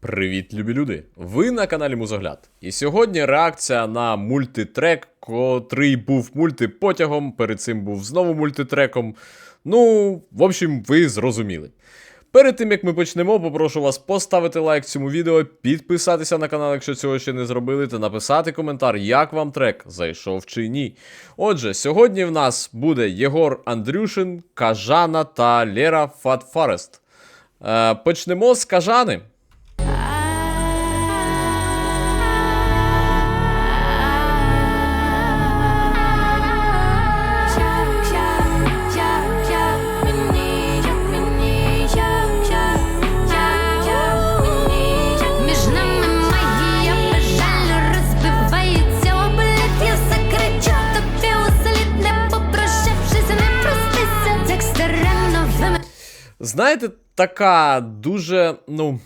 Привіт, любі люди! Ви на каналі Музогляд. І сьогодні реакція на мультитрек, котрий був мультипотягом, перед цим був знову мультитреком. Ну, в общем, ви зрозуміли. Перед тим як ми почнемо, попрошу вас поставити лайк цьому відео, підписатися на канал, якщо цього ще не зробили, та написати коментар, як вам трек зайшов чи ні. Отже, сьогодні в нас буде Єгор Андрюшин, Кажана та Лера Фатфарест. Е, почнемо з Кажани. Знаєте, така дуже, ну.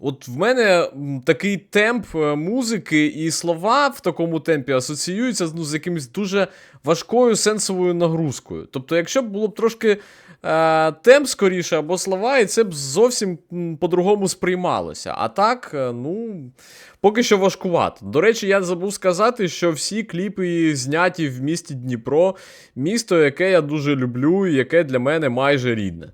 От в мене такий темп е, музики і слова в такому темпі асоціюються ну, з якимось дуже важкою сенсовою нагрузкою. Тобто, якщо б було б трошки е, темп скоріше або слова, і це б зовсім по-другому сприймалося. А так, е, ну, поки що важкувато. До речі, я забув сказати, що всі кліпи зняті в місті Дніпро, місто, яке я дуже люблю, і яке для мене майже рідне.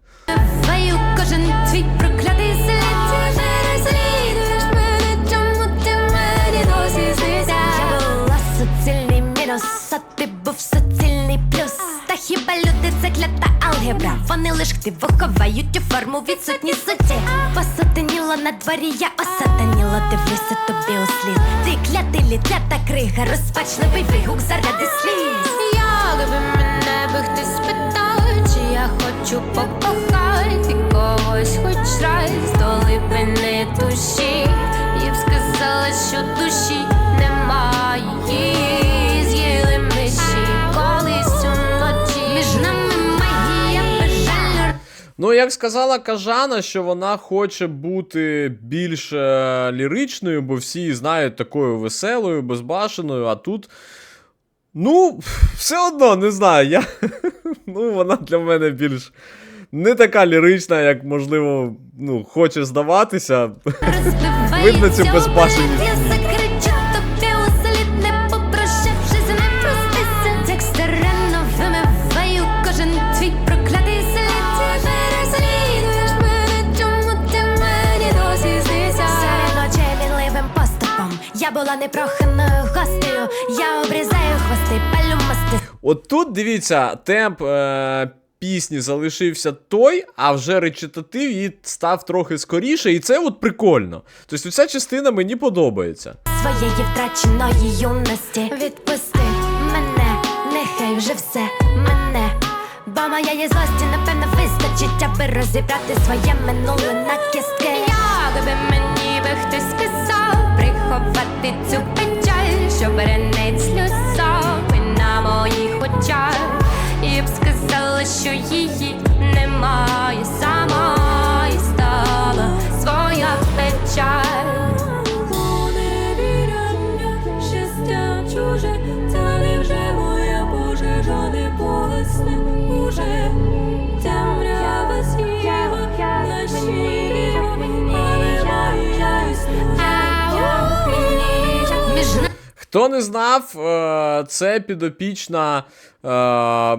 Лиш ховають у форму відсутні суті. Посатаніло на дворі, я осатаніла, Дивлюся тобі у слід. Ти клятий літлята крига, розпачливий вигук заради сліз. Як би мене би хтось спитав, чи я хочу покохати когось хоч раз до глибини душі Ну, як сказала Кажана, що вона хоче бути більш е, ліричною, бо всі знають такою веселою, безбашеною, а тут. Ну, все одно, не знаю. Я... Ну, вона для мене більш не така лірична, як, можливо, ну, хоче здаватися. Видно цю безбашеність. Була непроханою гостею Я обрізаю хвости, палю мости От тут дивіться, темп е, пісні залишився той, а вже речитатив її став трохи скоріше, і це от прикольно. Тобто ця частина мені подобається. своєї втраченої юності Відпусти мене, нехай вже все мене Бо моєї злості, напевно, вистачить, аби розібрати своє минуле на кістки Як би мені би хтось Приховати цю печаль, що беренець сльозами на моїх очах. І б сказала, що її немає Сама і стала своя печаль. Поневіряння, щастя чуже, Хто не знав, е, це підопічна е,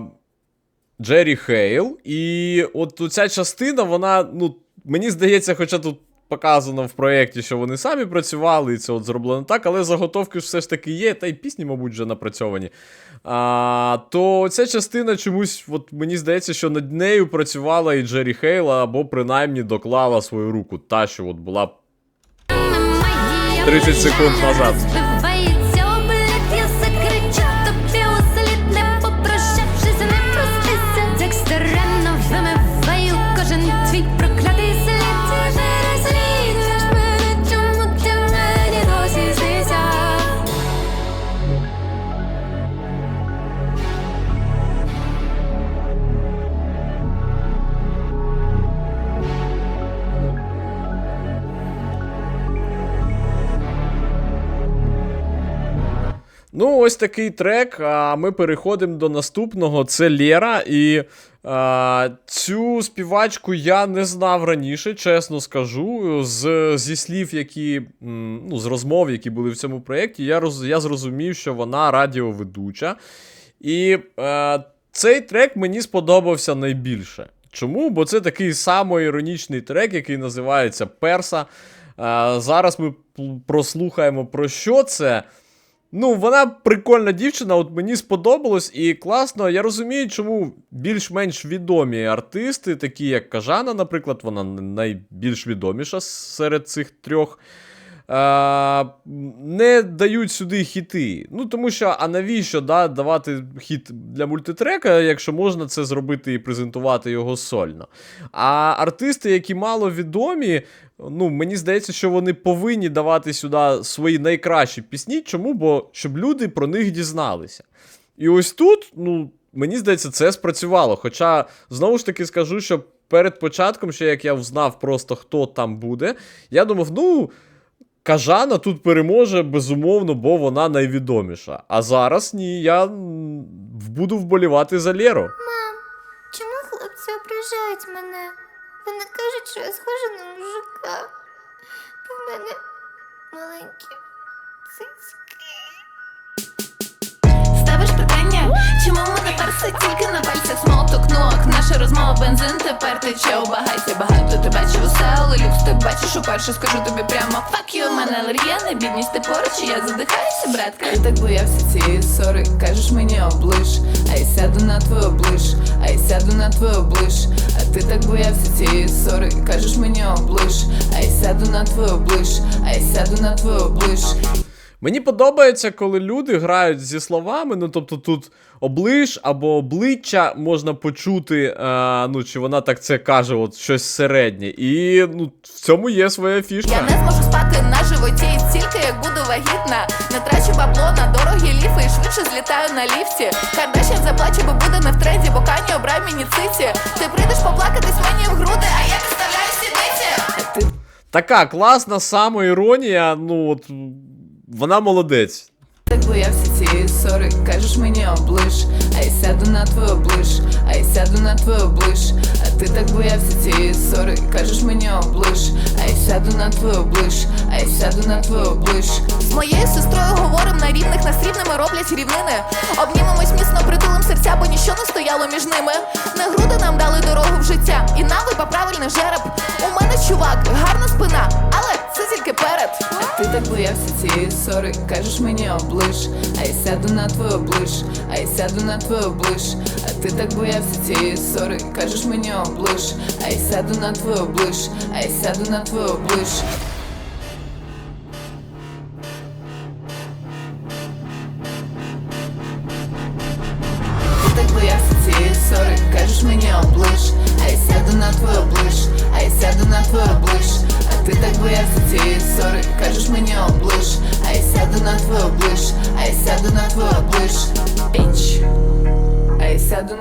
Джері Хейл. І от ця частина, вона, ну, мені здається, хоча тут показано в проєкті, що вони самі працювали, і це от зроблено так, але заготовки ж все ж таки є, та й пісні, мабуть, вже напрацьовані. А, то ця частина чомусь, от мені здається, що над нею працювала і Джері Хейл, або принаймні доклала свою руку. Та, що от була 30 секунд назад. Ну, ось такий трек. А ми переходимо до наступного. Це Лера. І а, цю співачку я не знав раніше, чесно скажу. З, зі слів, які ну, з розмов, які були в цьому проєкті, я, роз, я зрозумів, що вона радіоведуча. І е, цей трек мені сподобався найбільше. Чому? Бо це такий самоіронічний трек, який називається Перса. Е, зараз ми прослухаємо про що це. Ну, вона прикольна дівчина, от мені сподобалось і класно. Я розумію, чому більш-менш відомі артисти, такі як Кажана, наприклад, вона найбільш відоміша серед цих трьох. Е, Не дають сюди хіти. Ну, тому що, а навіщо да, давати хіт для мультитрека, якщо можна це зробити і презентувати його сольно. А артисти, які мало відомі, ну, мені здається, що вони повинні давати сюди свої найкращі пісні. Чому? Бо щоб люди про них дізналися. І ось тут, ну, мені здається, це спрацювало. Хоча, знову ж таки, скажу, що перед початком, ще як я взнав просто, хто там буде, я думав, ну. Кажана тут переможе безумовно, бо вона найвідоміша. А зараз ні, я буду вболівати за Леру. Мам, чому хлопці ображають мене? Вони кажуть, що я схожа на мужика. Бо в мене маленькі цицьки. Ставиш питання, чому ми тепер все тільки на пальцях розмова бензин тепер тече у Багато ти бачив усе, але люкс ти бачиш уперше Скажу тобі прямо. Fuck you, мене алергія на бідність ти поруч, я задихаюся, братка. Ти так боявся цієї ссори, кажеш мені облиш А я сяду на твою облиш, а я сяду на твою облиш А ти так боявся цієї ссори, кажеш мені облиш А я сяду на твою облиш, а я сяду на твою облиш Мені подобається, коли люди грають зі словами. Ну, тобто тут облиш або обличчя можна почути, е, ну, чи вона так це каже, от щось середнє. І ну, в цьому є своя фішка. Я не зможу спати на животі і стільки, як буду вагітна. Не трачу бабло на дорогі ліфи і швидше злітаю на ліфті. Кардашін заплачу, бо буде не в тренді, бо Кані обрай мені циці. Ти прийдеш поплакатись мені в груди, а я підставляю сідниці. Така класна самоіронія, ну от вона молодець. так боявся цієї ссори, кажеш мені облиш, а я сяду на твою облиш, а я сяду на твою облиш, а ти так боявся цієї ссори, кажеш мені облиш, а я сяду на твою облиш, а я сяду на твою облиш. З моєю сестрою говорим на рівних, нас рівними роблять рівнини. Обнімемось міцно притулим серця, бо ніщо не стояло між ними. Не груди нам дали дорогу в життя, і навипа правильний жереб. У мене чувак, гарна спина, це тільки перед. Ти так боявся цієї ссори, кажеш мені облиш, а я сяду на твою облиш, а я сяду на твою облиш, а ти так боявся цієї ссори, кажеш мені облиш, а я сяду на твою облиш, а я сяду на твою облиш.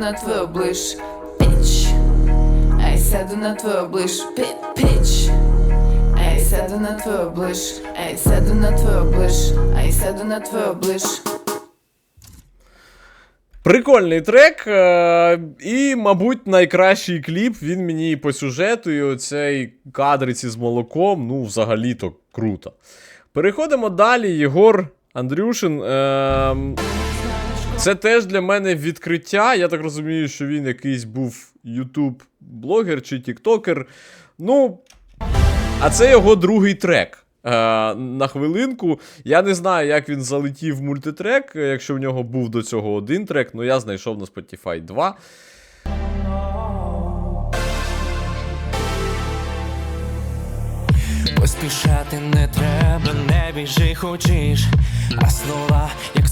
На твою облиш, піч, а я сяду на твою облиш, пі- піч. А я сяду на твою облиш, а я сяду на твою облиш, а я сяду на твою облиш. Прикольний трек, е- і, мабуть, найкращий кліп. Він мені і по сюжету, і оцей кадриці з молоком, ну, взагалі-то круто. Переходимо далі. Єгор Андрюшин. Е- це теж для мене відкриття. Я так розумію, що він якийсь був ютуб-блогер чи тіктокер. Ну, а це його другий трек. Е, на хвилинку. Я не знаю, як він залетів в мультитрек, якщо в нього був до цього один трек, ну я знайшов на Spotify 2. Поспішати не треба, не біжи хочеш, а слова, як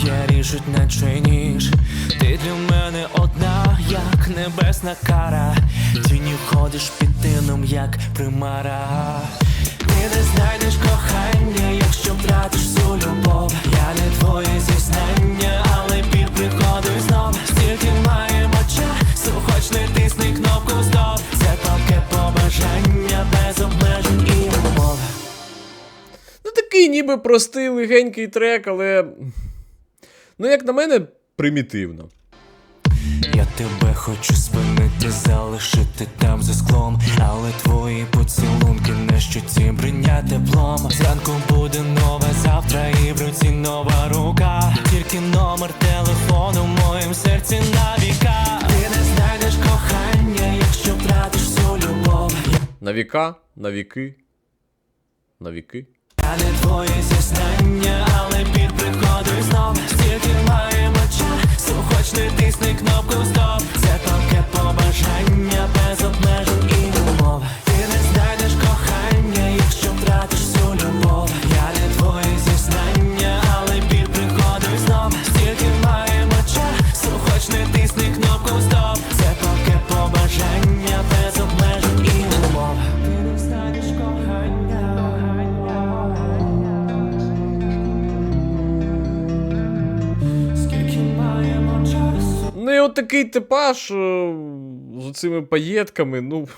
зброя, ріжуть наче ніж. Ти для мене одна, як небесна кара. Тіні ходиш під тином, як примара. Ти не знайдеш кохання, якщо втратиш всю любов. Я не твоє зізнання, але біль приходить знов. Стільки маємо часу, хоч не тисни кнопку стоп. Це палке побажання без обмежень і умов. Ну, такий ніби простий легенький трек, але Ну, як на мене, примітивно. Я тебе хочу спинити, залишити там за склом, але твої поцілунки не щуті бриня теплом. Зранку буде нове завтра і в руці нова рука. Тільки номер телефону в моїм серці на віка. Ти не знайдеш кохання, якщо втратиш всю любов. На віка, на віки. На віки. Я не зізнання, але під приходить знов. Стільки маємо часу, хоч не тисни кнопку стоп Це таке побажання от такий типаж е, з оцими паєтками, ну.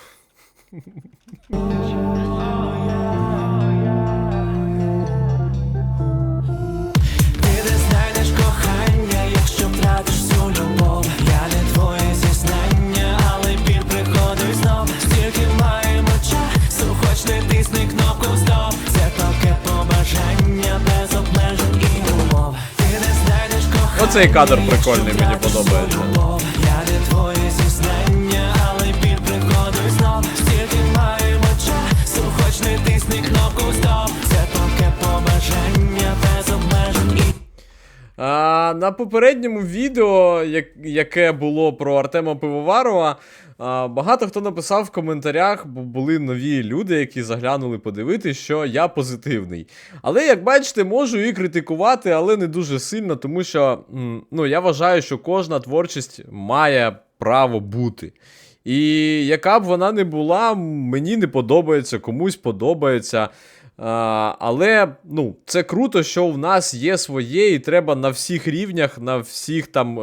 Оцей кадр прикольний, мені подобається. На попередньому відео, як, яке було про Артема Пивоварова, а, багато хто написав в коментарях, бо були нові люди, які заглянули подивитись, що я позитивний. Але як бачите, можу і критикувати, але не дуже сильно, тому що ну, я вважаю, що кожна творчість має право бути. І яка б вона не була, мені не подобається, комусь подобається. Але ну, це круто, що в нас є своє, і треба на всіх рівнях, на всіх там е,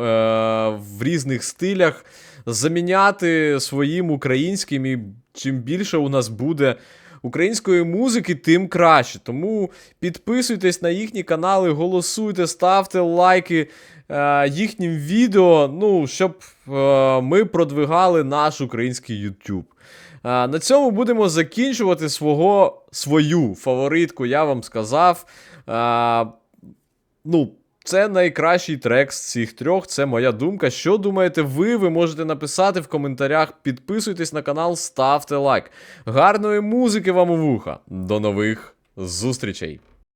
в різних стилях заміняти своїм українським. І чим більше у нас буде української музики, тим краще. Тому підписуйтесь на їхні канали, голосуйте, ставте лайки е, їхнім відео, ну, щоб е, ми продвигали наш український YouTube. А, на цьому будемо закінчувати свого, свою фаворитку, я вам сказав. А, ну, це найкращий трек з цих трьох, це моя думка. Що думаєте ви? Ви можете написати в коментарях. Підписуйтесь на канал, ставте лайк. Гарної музики вам у вуха. До нових зустрічей!